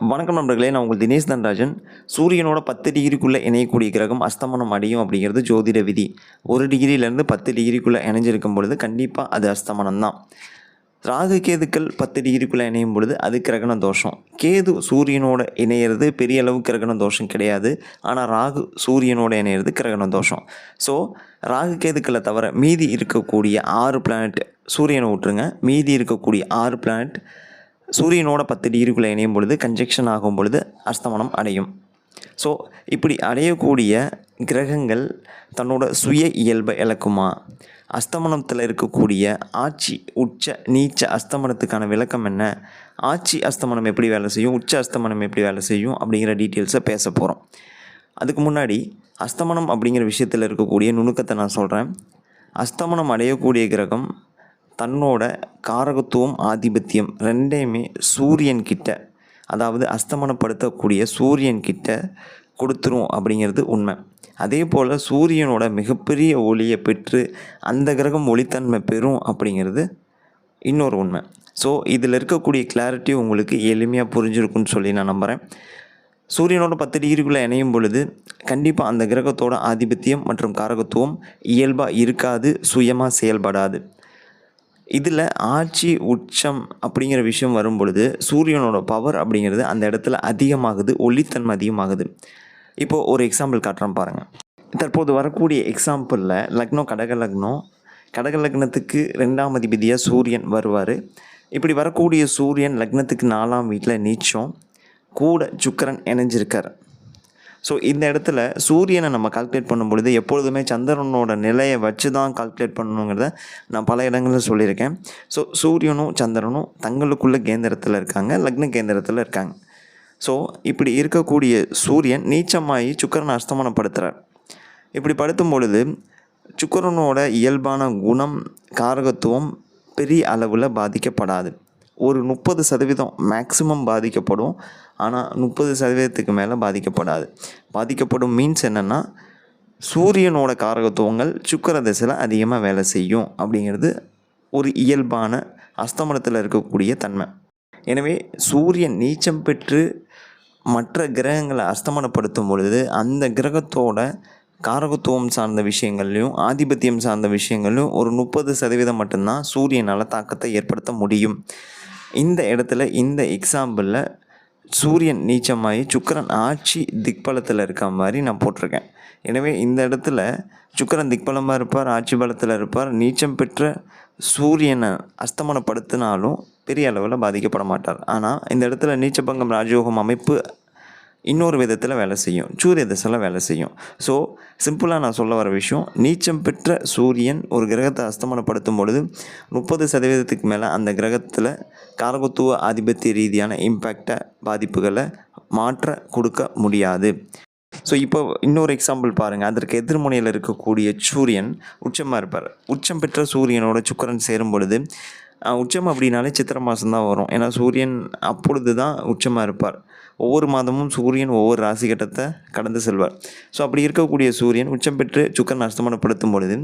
வணக்கம் நண்பர்களே நான் உங்கள் தினேஷ் தன்ராஜன். சூரியனோட பத்து டிகிரிக்குள்ளே இணையக்கூடிய கிரகம் அஸ்தமனம் அடையும் அப்படிங்கிறது ஜோதிட விதி. ஒரு டிகிரியிலேருந்து பத்து டிகிரிக்குள்ளே இணைஞ்சிருக்கும் பொழுது கண்டிப்பாக அது அஸ்தமனம் தான். ராகு கேதுக்கள் பத்து டிகிரிக்குள்ளே இணையும் பொழுது அது கிரகண தோஷம். கேது சூரியனோட இணையிறது பெரிய அளவு கிரகண தோஷம் கிடையாது. ஆனால் ராகு சூரியனோட இணையிறது கிரகண தோஷம். ஸோ ராகு கேதுக்களை தவிர மீதி இருக்கக்கூடிய ஆறு பிளானட் சூரியனை விட்டுருங்க மீதி இருக்கக்கூடிய ஆறு பிளானட் சூரியனோட பத்து டிகிரிக்குள்ளே இணையும் பொழுது கன்ஜெக்ஷன் ஆகும் பொழுது அஸ்தமனம் அடையும். ஸோ இப்படி அடையக்கூடிய கிரகங்கள் தன்னோட சுய இயல்பை இழக்குமா? அஸ்தமனத்தில் இருக்கக்கூடிய ஆட்சி உச்ச நீச்ச அஸ்தமனத்துக்கான விளக்கம் என்ன? ஆட்சி அஸ்தமனம் எப்படி வேலை செய்யும்? உச்ச அஸ்தமனம் எப்படி வேலை செய்யும்? அப்படிங்கிற டீட்டெயில்ஸை பேச போகிறோம் அதுக்கு முன்னாடி அஸ்தமனம் அப்படிங்கிற விஷயத்தில் இருக்கக்கூடிய நுணுக்கத்தை நான் சொல்கிறேன் அஸ்தமனம் அடையக்கூடிய கிரகம் தன்னோட காரகத்துவம் ஆதிபத்தியம் ரெண்டையுமே சூரியன்கிட்ட அதாவது அஸ்தமனப்படுத்தக்கூடிய சூரியன்கிட்ட கொடுத்துரும் அப்படிங்கிறது உண்மை. அதே போல் சூரியனோட மிகப்பெரிய ஒளியை பெற்று அந்த கிரகம் ஒளித்தன்மை பெறும் அப்படிங்கிறது இன்னொரு உண்மை. ஸோ இதில் இருக்கக்கூடிய கிளாரிட்டி உங்களுக்கு எளிமையாக புரிஞ்சிருக்குன்னு சொல்லி நான் நம்புகிறேன் சூரியனோட பத்து டிகிரிக்குள்ளே இணையும் பொழுது கண்டிப்பாக அந்த கிரகத்தோட ஆதிபத்தியம் மற்றும் காரகத்துவம் இயல்பாக இருக்காது சுயமாக செயல்படாது. இதில் ஆட்சி உச்சம் அப்படிங்கிற விஷயம் வரும் பொழுது சூரியனோட பவர் அப்படிங்கிறது அந்த இடத்துல அதிகமாகுது ஒளித்தன்மை அதிகமாகுது. இப்போது ஒரு எக்ஸாம்பிள் காட்டுறேன் பாருங்கள் தற்போது வரக்கூடிய எக்ஸாம்பிளில் லக்னோ கடக லக்னம் கடக லக்னத்துக்கு ரெண்டாம் அதிபதியாக சூரியன் வருவார். இப்படி வரக்கூடிய சூரியன் லக்னத்துக்கு நாலாம் வீட்டில் நீச்சம். கூட சுக்கிரன் இணைஞ்சிருக்கார். ஸோ இந்த இடத்துல சூரியனை நம்ம கால்குலேட் பண்ணும் பொழுது எப்பொழுதுமே சந்திரனோட நிலையை வச்சு தான் கால்குலேட் பண்ணணுங்கிறத நான் பல இடங்களில் சொல்லியிருக்கேன். ஸோ சூரியனும் சந்திரனும் தங்களுக்குள்ள கேந்திரத்தில் இருக்காங்க லக்ன கேந்திரத்தில் இருக்காங்க. ஸோ இப்படி இருக்கக்கூடிய சூரியன் நீச்சமாகி சுக்கரனை அஸ்தமனப்படுத்துகிறார் இப்படி படுத்தும் பொழுது சுக்கரனோட இயல்பான குணம் காரகத்துவம் பெரிய அளவில் பாதிக்கப்படாது. ஒரு முப்பது சதவீதம் மேக்ஸிமம் பாதிக்கப்படும். ஆனால் முப்பது சதவீதத்துக்கு மேலே பாதிக்கப்படாது. பாதிக்கப்படும் மீன்ஸ் என்னென்னா சூரியனோட காரகத்துவங்கள் சுக்கர திசையில் அதிகமாக வேலை செய்யும் அப்படிங்கிறது ஒரு இயல்பான அஸ்தமனத்தில் இருக்கக்கூடிய தன்மை. எனவே சூரியன் நீச்சம் பெற்று மற்ற கிரகங்களை அஸ்தமனப்படுத்தும் பொழுது அந்த கிரகத்தோட காரகத்துவம் சார்ந்த விஷயங்கள்லையும் ஆதிபத்தியம் சார்ந்த விஷயங்கள்லையும் ஒரு முப்பது சதவீதம் மட்டும்தான் சூரியனால் தாக்கத்தை ஏற்படுத்த முடியும். இந்த இடத்துல இந்த எக்ஸாம்பிளில் சூரியன் நீச்சமாகி சுக்கிரன் ஆட்சி திக்பலத்தில் இருக்க மாதிரி நான் போட்டிருக்கேன். எனவே இந்த இடத்துல சுக்கிரன் திக்பலமாக இருப்பார் ஆட்சி பலத்தில் இருப்பார். நீச்சம் பெற்ற சூரியனை அஸ்தமனப்படுத்தினாலும் பெரிய அளவில் பாதிக்கப்பட மாட்டார். ஆனால் இந்த இடத்துல நீச்சபங்கம் ராஜயோகம் அமைப்பு இன்னொரு விதத்தில் வேலை செய்யும். சூரிய தசையில் வேலை செய்யும். ஸோ சிம்பிளாக நான் சொல்ல வர விஷயம் நீச்சம் பெற்ற சூரியன் ஒரு கிரகத்தை அஸ்தமனப்படுத்தும் பொழுது முப்பது சதவீதத்துக்கு மேலே அந்த கிரகத்தில் காரகத்துவ ஆதிபத்திய ரீதியான இம்பேக்டை பாதிப்புகளை மாற்ற கொடுக்க முடியாது. ஸோ இப்போ இன்னொரு எக்ஸாம்பிள் பாருங்கள் அதற்கு எதிர்முனையில் இருக்கக்கூடிய சூரியன் உச்சமாக இருப்பார். உச்சம் பெற்ற சூரியனோட சுக்கரன் சேரும் பொழுது உச்சம் அப்படின்னாலே சித்திரை மாதம் தான் வரும். ஏன்னா சூரியன் அப்பொழுது தான் உச்சமாக இருப்பார். ஒவ்வொரு மாதமும் சூரியன் ஒவ்வொரு ராசி கட்டத்தை கடந்து செல்வார். ஸோ அப்படி இருக்கக்கூடிய சூரியன் உச்சம் பெற்று சுக்கரன் அஸ்தமனப்படுத்தும் பொழுது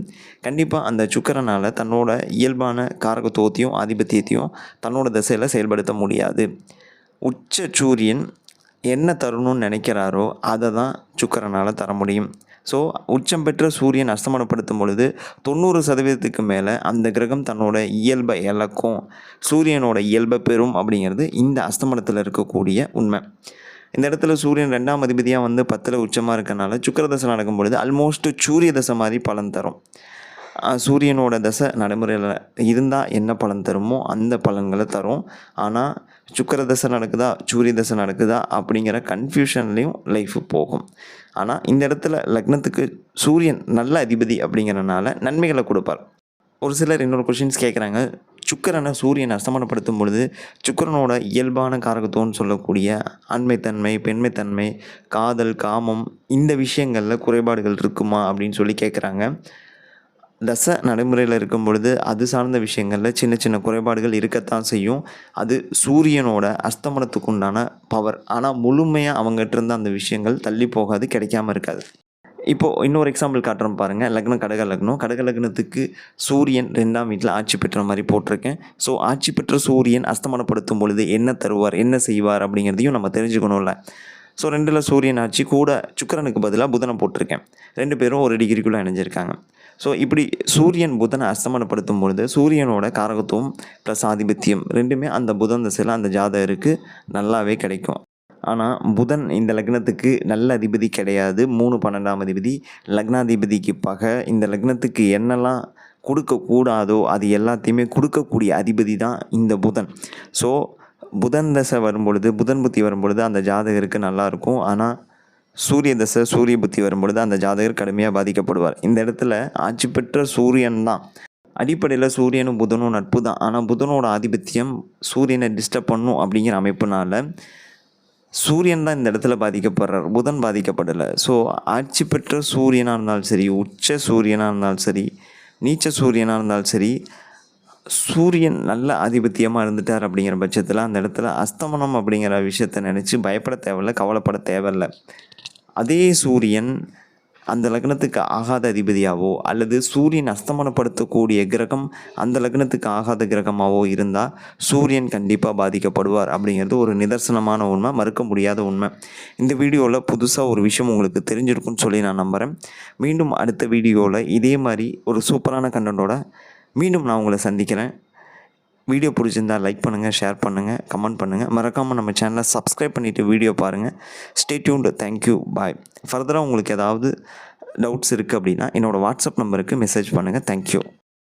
கண்டிப்பாக அந்த சுக்கரனால் தன்னோட இயல்பான காரகத்துவத்தையும் ஆதிபத்தியத்தையும் தன்னோட திசையில் செயல்படுத்த முடியாது. உச்ச சூரியன் என்ன தரணும்னு நினைக்கிறாரோ அதை தான் சுக்கரனால் தர முடியும். ஸோ உச்சம் பெற்ற சூரியன் அஸ்தமனப்படுத்தும் பொழுது தொண்ணூறு சதவீதத்துக்கு மேலே அந்த கிரகம் தன்னோட இயல்பை இழக்கும். சூரியனோட இயல்பை பெறும் அப்படிங்கிறது இந்த அஸ்தமனத்தில் இருக்கக்கூடிய உண்மை. இந்த இடத்துல சூரியன் ரெண்டாம் அதிபதியாக வந்து பத்தில் உச்சமாக இருக்கனால சுக்கிர தசை நடக்கும் பொழுது ஆல்மோஸ்ட் சூரிய தசை மாதிரி பலன் தரும். சூரியனோட தசை நடைமுறையில் இருந்தால் என்ன பலன் தருமோ அந்த பலன்களை தரும். ஆனால் சுக்கிர தசை நடக்குதா சூரிய தசை நடக்குதா அப்படிங்கிற கன்ஃபியூஷன்லேயும் லைஃப் போகும். ஆனால் இந்த இடத்துல லக்னத்துக்கு சூரியன் நல்ல அதிபதி அப்படிங்கிறனால நன்மைகளை கொடுப்பார். ஒரு சிலர் இன்னொரு கொஷின்ஸ் கேட்குறாங்க சுக்கிரனை சூரியன் அஸ்தமனப்படுத்தும் பொழுது சுக்கரனோட இயல்பான காரகத்துவம்னு சொல்லக்கூடிய ஆண்மைத்தன்மை பெண்மைத்தன்மை காதல் காமம் இந்த விஷயங்களில் குறைபாடுகள் இருக்குமா அப்படின்னு சொல்லி கேட்குறாங்க தசை நடைமுறையில் இருக்கும் பொழுது அது சார்ந்த விஷயங்களில் சின்ன சின்ன குறைபாடுகள் இருக்கத்தான் செய்யும். அது சூரியனோட அஸ்தமனத்துக்கு உண்டான பவர் ஆனால் முழுமையாக அவங்ககிட்ட இருந்த அந்த விஷயங்கள் தள்ளி போகாது கிடைக்காம இருக்காது. இப்போது இன்னொரு எக்ஸாம்பிள் காட்டுறோம் பாருங்கள் லக்னம் கடக லக்னம். கடக லக்னத்துக்கு சூரியன் ரெண்டாம் வீட்டில் ஆட்சி பெற்ற மாதிரி போட்டிருக்கேன். ஸோ ஆட்சி பெற்ற சூரியன் அஸ்தமனப்படுத்தும் பொழுது என்ன தருவார் என்ன செய்வார் அப்படிங்கிறதையும் நம்ம தெரிஞ்சுக்கணும்ல. ஸோ ரெண்டில் சூரியன் ஆச்சு. கூட சுக்கரனுக்கு பதிலாக புதனை போட்டிருக்கேன். ரெண்டு பேரும் ஒரு டிகிரிக்குள்ளே இணைஞ்சிருக்காங்க. ஸோ இப்படி சூரியன் புதனை அஸ்தமனப்படுத்தும் பொழுது சூரியனோட காரகத்துவம் ப்ளஸ் ஆதிபத்தியம் ரெண்டுமே அந்த புதன் திசையில் அந்த ஜாதகருக்கு நல்லாவே கிடைக்கும். ஆனால் புதன் இந்த லக்னத்துக்கு நல்ல அதிபதி கிடையாது. மூணு பன்னெண்டாம் அதிபதி. லக்னாதிபதிக்கு பகை. இந்த லக்னத்துக்கு என்னெல்லாம் கொடுக்கக்கூடாதோ அது எல்லாத்தையுமே கொடுக்கக்கூடிய அதிபதி தான் இந்த புதன். ஸோ புதன் தசை வரும்பொழுது புதன் புத்தி வரும்பொழுது அந்த ஜாதகருக்கு நல்லாயிருக்கும் ஆனால் சூரிய தசை சூரிய புத்தி வரும்பொழுது அந்த ஜாதகர் கடுமையாக பாதிக்கப்படுவார். இந்த இடத்துல ஆட்சி பெற்ற சூரியன் தான். அடிப்படையில் சூரியனும் புதனும் நட்பு தான். ஆனால் புதனோட ஆதிபத்தியம் சூரியனை டிஸ்டர்ப் பண்ணும் அப்படிங்கிற அமைப்புனால சூரியன் தான் இந்த இடத்துல பாதிக்கப்படுறார். புதன் பாதிக்கப்படலை. ஸோ ஆட்சி பெற்ற சூரியனாக இருந்தாலும் சரி உச்ச சூரியனாக இருந்தாலும் சரி நீச்ச சூரியனாக இருந்தாலும் சரி சூரியன் நல்ல ஆதிபத்தியமாக இருந்துட்டார் அப்படிங்கிற பட்சத்தில் அந்த இடத்துல அஸ்தமனம் அப்படிங்கிற விஷயத்த நினச்சி பயப்பட தேவையில்ல கவலைப்பட தேவையில்ல. அதே சூரியன் அந்த லக்னத்துக்கு ஆகாத அதிபதியாவோ அல்லது சூரியன் அஸ்தமனப்படுத்தக்கூடிய கிரகம் அந்த லக்னத்துக்கு ஆகாத கிரகமாகவோ இருந்தால் சூரியன் கண்டிப்பாக பாதிக்கப்படுவார் அப்படிங்கிறது ஒரு நிதர்சனமான உண்மை மறுக்க முடியாத உண்மை. இந்த வீடியோவில் புதுசாக ஒரு விஷயம் உங்களுக்கு தெரிஞ்சிருக்குன்னு சொல்லி நான் நம்புகிறேன் மீண்டும் அடுத்த வீடியோவில் இதே மாதிரி ஒரு சூப்பரான கண்டனோட மீண்டும் நான் உங்களை சந்திக்கிறேன். வீடியோ பிடிச்சிருந்தா லைக் பண்ணுங்கள் ஷேர் பண்ணுங்கள் கமெண்ட் பண்ணுங்கள் மறக்காமல் நம்ம சேனலை சப்ஸ்கிரைப் பண்ணிவிட்டு வீடியோ பாருங்கள் ஸ்டே டியூன்டு தேங்க்யூ பாய் ஃபர்தராக உங்களுக்கு ஏதாவது டவுட்ஸ் இருக்குது அப்படின்னா என்னோடய வாட்ஸ்அப் நம்பருக்கு மெசேஜ் பண்ணுங்கள் தேங்க்யூ